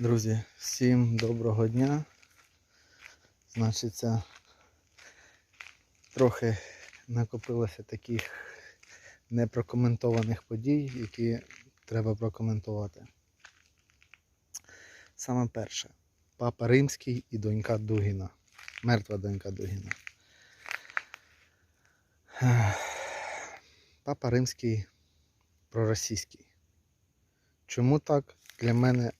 Друзі, всім доброго дня. Значиться, трохи накопилося таких непрокоментованих подій, які треба прокоментувати. Саме перше. Папа Римський і донька Дугіна. Мертва донька Дугіна. Папа Римський проросійський. Чому так? Для мене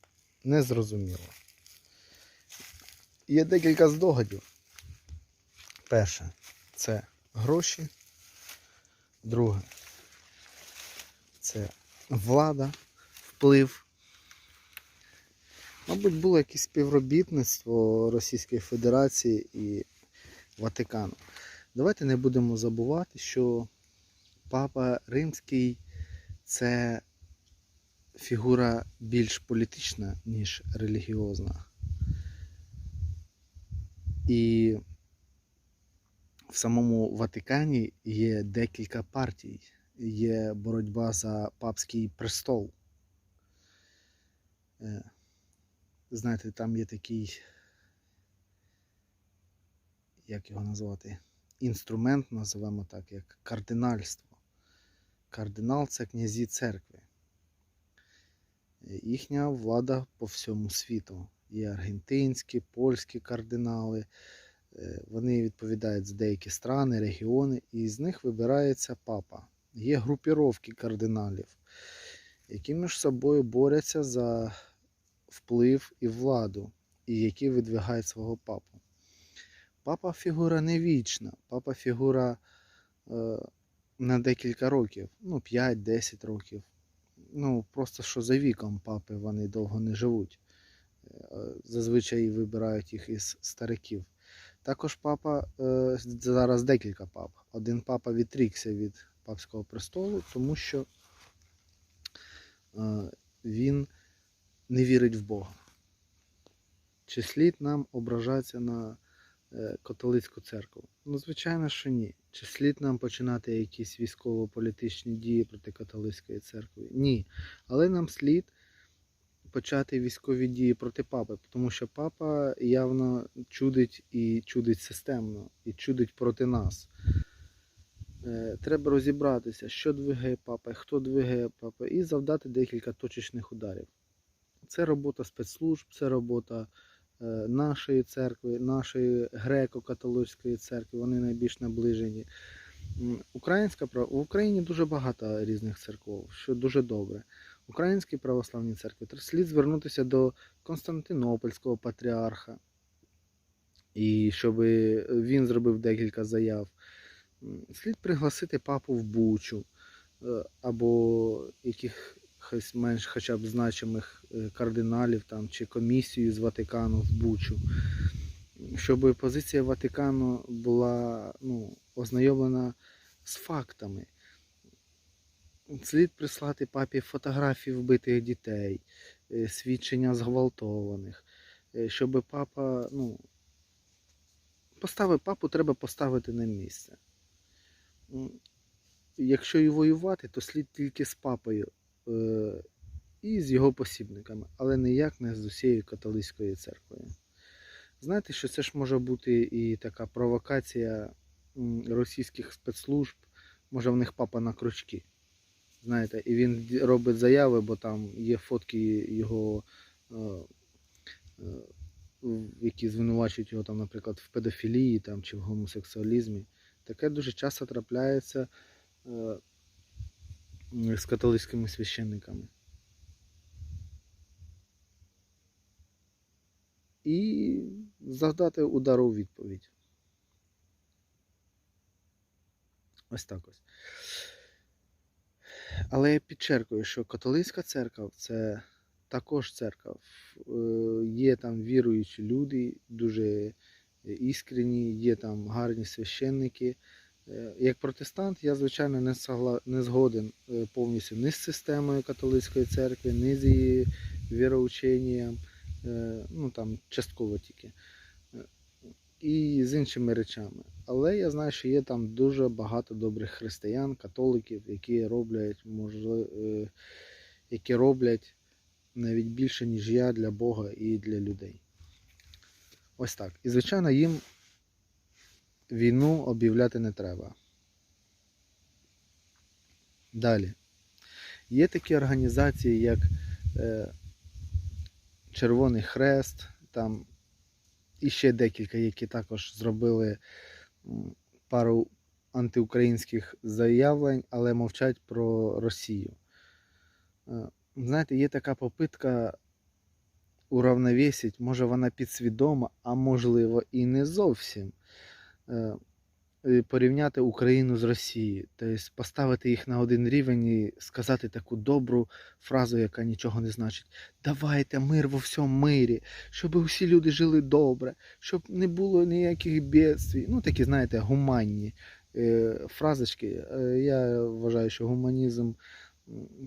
не зрозуміло. Є декілька здогадів. Перше це гроші. Друге це влада, вплив. Мабуть, було якесь співробітництво Російської Федерації і Ватикану. Давайте не будемо забувати, що Папа Римський це фігура більш політична, ніж релігіозна. І в самому Ватикані є декілька партій. Є боротьба за папський престол. Е, Знаєте, там є такий, як його назвати, інструмент, називаємо так, як кардинальство. Кардинал це князі церкви. Їхня влада по всьому світу. Є аргентинські, польські кардинали. Е, Вони відповідають за деякі страни, регіони, і з них вибирається папа. Є групіровки кардиналів, які між собою борються за вплив і владу, і які видвигають свого папу. Папа фігура не вічна, папа фігура е, на декілька років, ну 5-10 років. Ну, просто що за віком папи вони довго не живуть. Е, Зазвичай вибирають їх із стариків. Також папа, е, зараз декілька пап. Один папа відрікся від папського престолу, тому що е, він не вірить в Бога. Чи слід нам ображатися на католицьку церкву? Ну, звичайно, що ні. Чи слід нам починати якісь військово-політичні дії проти католицької церкви? Ні. Але нам слід почати військові дії проти папи, тому що папа явно чудить і чудить системно, і чудить проти нас. Е, Треба розібратися, що двигає папа, хто двигає папа, і завдати декілька точечних ударів. Це робота спецслужб, це робота е, нашої церкви, нашої греко-католицької церкви, вони найбільш наближені. Українська в Україні дуже багато різних церков, що дуже добре. Українській православній церкві тр- слід звернутися до Константинопольського патріарха, і щоб він зробив декілька заяв. Слід пригласити папу в Бучу е, або якихось менш хоча б значимих е, кардиналів там, чи комісію з Ватикану в Бучу, щоб позиція Ватикану була ну, ознайомлена з фактами. Слід прислати папі фотографії вбитих дітей, е, свідчення зґвалтованих, е, щоб папа, ну, поставив папу треба поставити на місце. Якщо і воювати, то слід тільки з папою і з його посібниками, але ніяк не з усією католицькою церквою. Знаєте, що це ж може бути і така провокація російських спецслужб, може в них папа на крючки. Знаєте, і він робить заяви, бо там є фотки його, е, е, які звинувачують його, там, наприклад, в педофілії там, чи в гомосексуалізмі. Таке дуже часто трапляється е, з католицькими священниками. І завдати удару у відповідь. Ось так ось. Але я підчеркую, що католицька церква це також церква. Е, Є там віруючі люди, дуже іскренні, є там гарні священники. Е, Як протестант, я, звичайно, не, согла... не згоден е, повністю ні з системою католицької церкви, ні з її віроученням, е, ну там частково тільки. І з іншими речами. Але я знаю, що є там дуже багато добрих християн, католиків, які роблять, можливо, які роблять навіть більше, ніж я для Бога і для людей. Ось так. І, звичайно, їм війну об'являти не треба. Далі. Є такі організації, як е, Червоний Хрест, там і ще декілька, які також зробили пару антиукраїнських заявлень, але мовчать про Росію. Е, Знаєте, є така попитка уравновесить, може вона підсвідома, а можливо і не зовсім. Е, е, Порівняти Україну з Росією, тобто поставити їх на один рівень і сказати таку добру фразу, яка нічого не значить. Давайте мир во всьому мирі, щоб усі люди жили добре, щоб не було ніяких бедствій. Ну, такі, знаєте, гуманні е, фразочки. Я вважаю, що гуманізм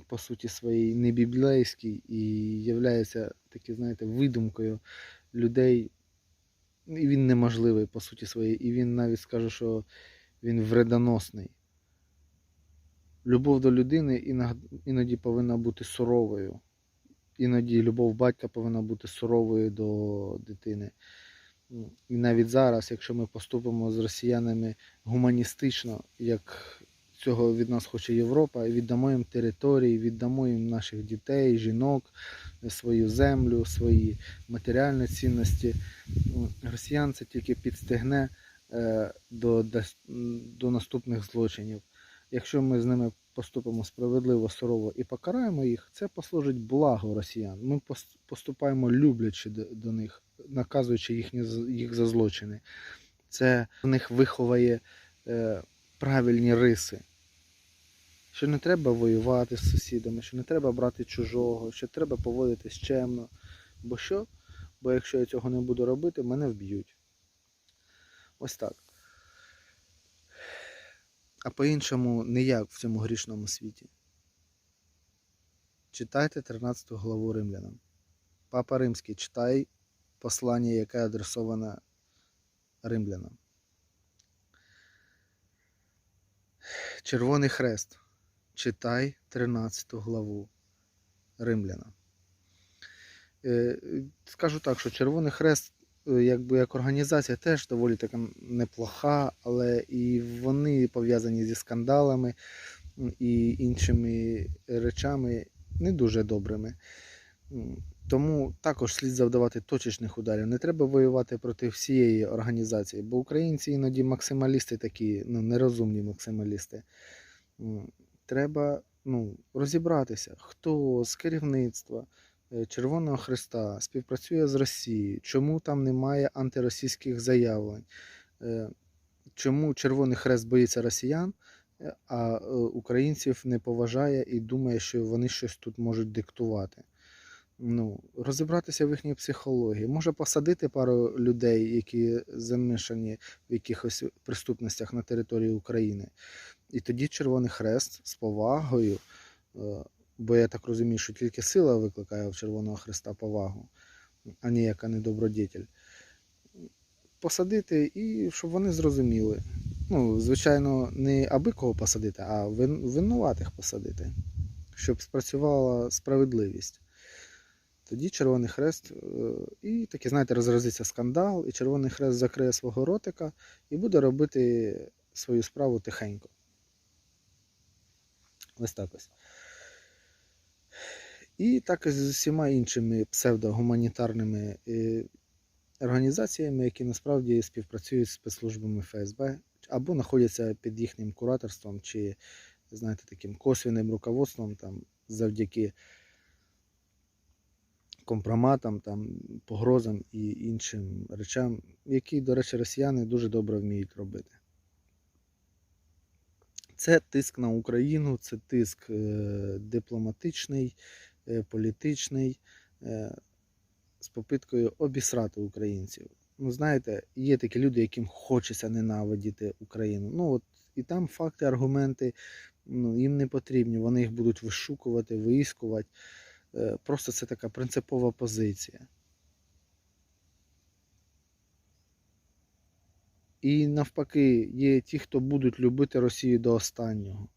по суті своїй не біблейський і являється такі, знаєте, видумкою людей. Він неможливий по суті своїй. І він навіть скаже, що він вредоносний. Любов до людини іноді повинна бути суровою. Іноді любов батька повинна бути суровою до дитини. Ну, І навіть зараз, якщо ми поступимо з росіянами гуманістично, як цього від нас хоче Європа, віддамо їм території, віддамо їм наших дітей, жінок, свою землю, свої матеріальні цінності, росіян це тільки підстигне е, до, до наступних злочинів. Якщо ми з ними поступимо справедливо, сурово і покараємо їх, це послужить благу росіян. Ми поступаємо люблячи до, них, наказуючи їхні, їх за злочини. Це в них виховає е, правильні риси. Що не треба воювати з сусідами, що не треба брати чужого, що треба поводитись чемно. Бо що? Бо якщо я цього не буду робити, мене вб'ють. Ось так. А по-іншому ніяк в цьому грішному світі. Читайте 13 главу римлянам. Папа Римський, читай послання, яке адресоване римлянам. Червоний хрест. Читай 13 главу римлянам. Е, Скажу так, що Червоний Хрест, е, якби як організація, теж доволі така неплоха, але і вони пов'язані зі скандалами і іншими речами не дуже добрими. Тому також слід завдавати точечних ударів. Не треба воювати проти всієї організації, бо українці іноді максималісти такі, ну, нерозумні максималісти. Треба ну, розібратися, хто з керівництва. е, Червоного Христа співпрацює з Росією, чому там немає антиросійських заявлень, е, чому Червоний Хрест боїться росіян, е, а українців не поважає і думає, що вони щось тут можуть диктувати. Ну, розібратися в їхній психології. Може посадити пару людей, які замішані в якихось преступностях на території України. І тоді Червоний Хрест з повагою е, бо я так розумію, що тільки сила викликає в Червоного Христа повагу, а ніяка не добродетель. Посадити і щоб вони зрозуміли. Ну, звичайно, не аби кого посадити, а винуватих посадити, щоб спрацювала справедливість. Тоді Червоний Хрест, е, і таки, знаєте, розразиться скандал, і Червоний Хрест закриє свого ротика і буде робити свою справу тихенько. Ось так ось. І так і з усіма іншими псевдогуманітарними е, організаціями, які насправді співпрацюють з спецслужбами ФСБ або знаходяться під їхнім кураторством чи, знаєте, таким косвенним руководством там, завдяки компроматам, там, погрозам і іншим речам, які, до речі, росіяни дуже добре вміють робити. Це тиск на Україну, це тиск е, дипломатичний, е, політичний, е, з попиткою обісрати українців. Ну, знаєте, є такі люди, яким хочеться ненавидіти Україну. Ну, от, і там факти, аргументи ну, їм не потрібні. Вони їх будуть вишукувати, виїскувати. Просто це така принципова позиція. І навпаки, є ті, хто будуть любити Росію до останнього.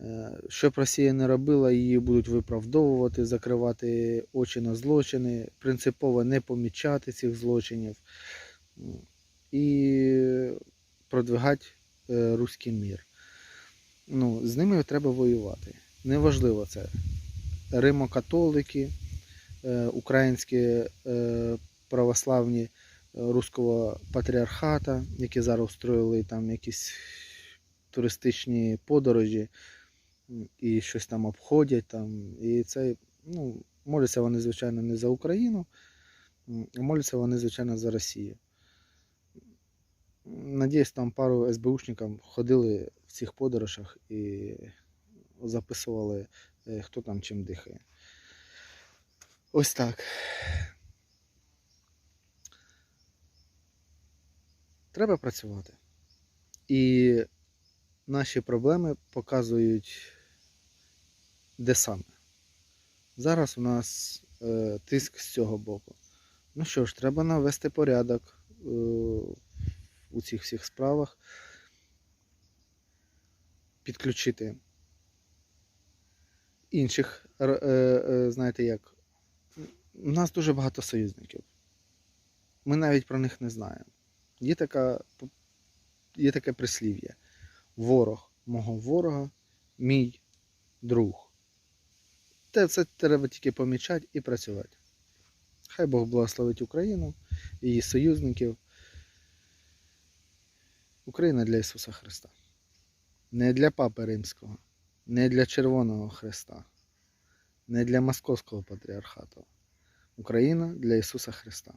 Е, Що б Росія не робила, її будуть виправдовувати, закривати очі на злочини, принципово не помічати цих злочинів і продвигати е, руський мір. Ну, з ними треба воювати. Неважливо це. Римокатолики, е, українські православні руського патріархата, які зараз устроїли там якісь туристичні подорожі і щось там обходять. Там, і це, ну, моляться вони, звичайно, не за Україну, а моляться вони, звичайно, за Росію. Надіюсь, там пару СБУшників ходили в цих подорожах і записували, е, хто там чим дихає. Ось так. Треба працювати. І наші проблеми показують, де саме. Зараз у нас е, тиск з цього боку. Ну що ж, треба навести порядок е, у цих всіх справах, підключити інших, е, е, знаєте як, у нас дуже багато союзників. Ми навіть про них не знаємо. Є, така, є таке прислів'я. Ворог мого ворога, мій друг. Те це треба тільки помічати і працювати. Хай Бог благословить Україну, її союзників. Україна для Ісуса Христа. Не для Папи Римського, не для Червоного Христа, не для Московського патріархату. Україна для Ісуса Христа.